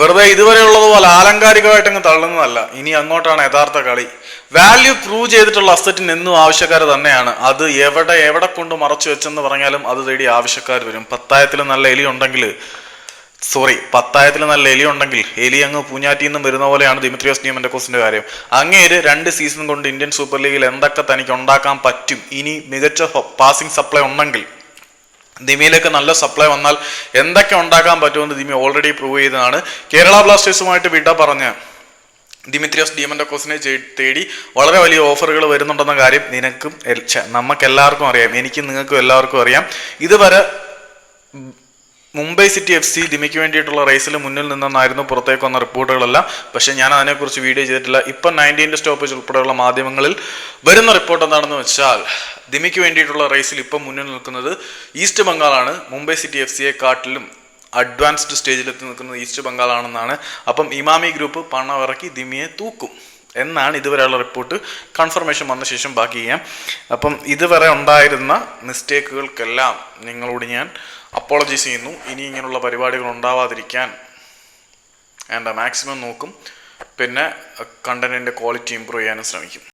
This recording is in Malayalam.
വെറുതെ ഇതുവരെ ഉള്ളതുപോലെ ആലങ്കാരികമായിട്ട് അങ്ങ് തള്ളുന്നതല്ല. ഇനി അങ്ങോട്ടാണ് യഥാർത്ഥ കളി. വാല്യൂ പ്രൂവ് ചെയ്തിട്ടുള്ള അസറ്റിന് എന്നും ആവശ്യക്കാർ തന്നെയാണ്. അത് എവിടെ എവിടെ കൊണ്ട് മറച്ചു വെച്ചെന്ന് പറഞ്ഞാലും അത് തേടി ആവശ്യക്കാർ വരും. പത്തായത്തിൽ നല്ല എലി ഉണ്ടെങ്കിൽ സോറി പത്തായത്തിൽ നല്ല എലി ഉണ്ടെങ്കിൽ എലി അങ്ങ് പൂഞ്ഞാറ്റിൽ നിന്നും വരുന്ന പോലെയാണ് ദിമിത്രിയോസ് നിയമന്റെ കോസിന്റെ കാര്യം. അങ്ങേര് രണ്ട് സീസൺ കൊണ്ട് ഇന്ത്യൻ സൂപ്പർ ലീഗിൽ എന്തൊക്കെ തനിക്ക് ഉണ്ടാക്കാൻ പറ്റും? ഇനി മികച്ച പാസിംഗ് സപ്ലൈ ഉണ്ടെങ്കിൽ ദിമിയിലേക്ക് നല്ല സപ്ലൈ വന്നാൽ എന്തൊക്കെ ഉണ്ടാക്കാൻ പറ്റുമെന്ന് ദിമി ഓൾറെഡി പ്രൂവ് ചെയ്തതാണ്. കേരള ബ്ലാസ്റ്റേഴ്സുമായിട്ട് വിട പറഞ്ഞ് ദിമിത്രിയോസ് ഡിയമൻഡക്കോസിനെ തേടി വളരെ വലിയ ഓഫറുകൾ വരുന്നുണ്ടെന്ന കാര്യം നിനക്കും നമുക്ക് എല്ലാവർക്കും അറിയാം. എനിക്കും നിങ്ങൾക്കും എല്ലാവർക്കും അറിയാം. ഇതുവരെ മുംബൈ സിറ്റി എഫ് സി ദിമിക്ക് വേണ്ടിയിട്ടുള്ള റേസിൽ മുന്നിൽ നിന്നെന്നായിരുന്നു പുറത്തേക്ക് വന്ന റിപ്പോർട്ടുകളെല്ലാം. പക്ഷേ ഞാൻ അതിനെക്കുറിച്ച് വീഡിയോ ചെയ്തിട്ടില്ല. ഇപ്പം നയന്റീന്റെ സ്റ്റോപ്പേജ് ഉൾപ്പെടെയുള്ള മാധ്യമങ്ങളിൽ വരുന്ന റിപ്പോർട്ട് എന്താണെന്ന് വെച്ചാൽ ദിമിക്ക് വേണ്ടിയിട്ടുള്ള റേസിൽ ഇപ്പം മുന്നിൽ നിൽക്കുന്നത് ഈസ്റ്റ് ബംഗാളാണ്. മുംബൈ സിറ്റി എഫ് സിയെ കാട്ടിലും അഡ്വാൻസ്ഡ് സ്റ്റേജിലെത്തി നിൽക്കുന്നത് ഈസ്റ്റ് ബംഗാളാണെന്നാണ്. അപ്പം ഇമാമി ഗ്രൂപ്പ് പണം ഇറക്കി ദിമിയെ തൂക്കും. എന്നാണ് ഇതുവരെയുള്ള റിപ്പോർട്ട്. കൺഫർമേഷൻ വന്ന ശേഷം ബാക്കി ചെയ്യാം. അപ്പം ഇതുവരെ ഉണ്ടായിരുന്ന മിസ്റ്റേക്കുകൾക്കെല്ലാം നിങ്ങളോട് ഞാൻ അപ്പോളജൈസ് ചെയ്യുന്നു. ഇനി ഇങ്ങനെയുള്ള പരിപാടികൾ ഉണ്ടാവാതിരിക്കാൻ എന്റെ മാക്സിമം നോക്കും. പിന്നെ കണ്ടന്റിന്റെ ക്വാളിറ്റി ഇമ്പ്രൂവ് ചെയ്യാനും ശ്രമിക്കും.